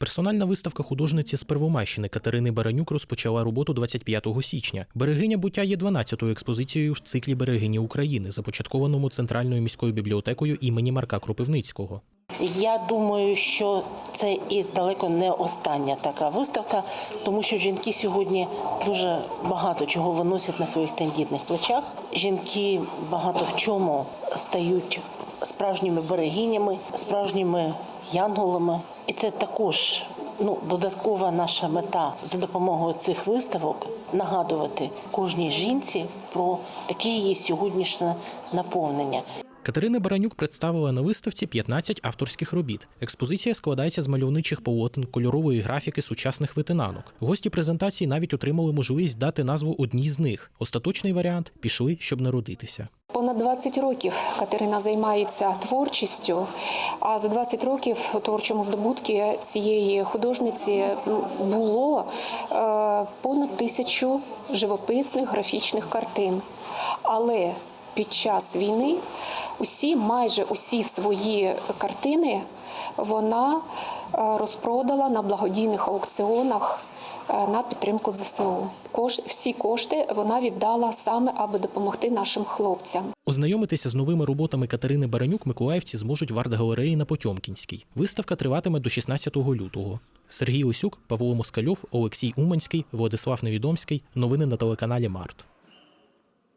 Персональна виставка художниці з Первомайщини Катерини Баранюк розпочала роботу 25 січня. Берегиня буття є 12-ю експозицією в циклі Берегині України, започаткованому Центральною міською бібліотекою імені Марка Кропивницького. Я думаю, що це і далеко не остання така виставка, тому що жінки сьогодні дуже багато чого виносять на своїх тендітних плечах. Жінки багато в чому стають справжніми берегинями, справжніми янголами. І це також ну, додаткова наша мета за допомогою цих виставок нагадувати кожній жінці про таке її сьогоднішнє наповнення. Катерина Баранюк представила на виставці 15 авторських робіт. Експозиція складається з мальовничих полотен, кольорової графіки сучасних витинанок. Гості презентації навіть отримали можливість дати назву одній з них. Остаточний варіант пішли, щоб народитися. Понад 20 років Катерина займається творчістю, а за 20 років у творчому здобутку цієї художниці було е, понад тисячу живописних графічних картин. Але під час війни усі, майже усі свої картини вона е, розпродала на благодійних аукціонах на підтримку ЗСУ. Кош, всі кошти вона віддала саме, аби допомогти нашим хлопцям. Ознайомитися з новими роботами Катерини Баранюк миколаївці зможуть в арт-галереї на Потьомкінській. Виставка триватиме до 16 лютого. Сергій Осюк, Павло Москальов, Олексій Уманський, Владислав Невідомський. Новини на телеканалі Март.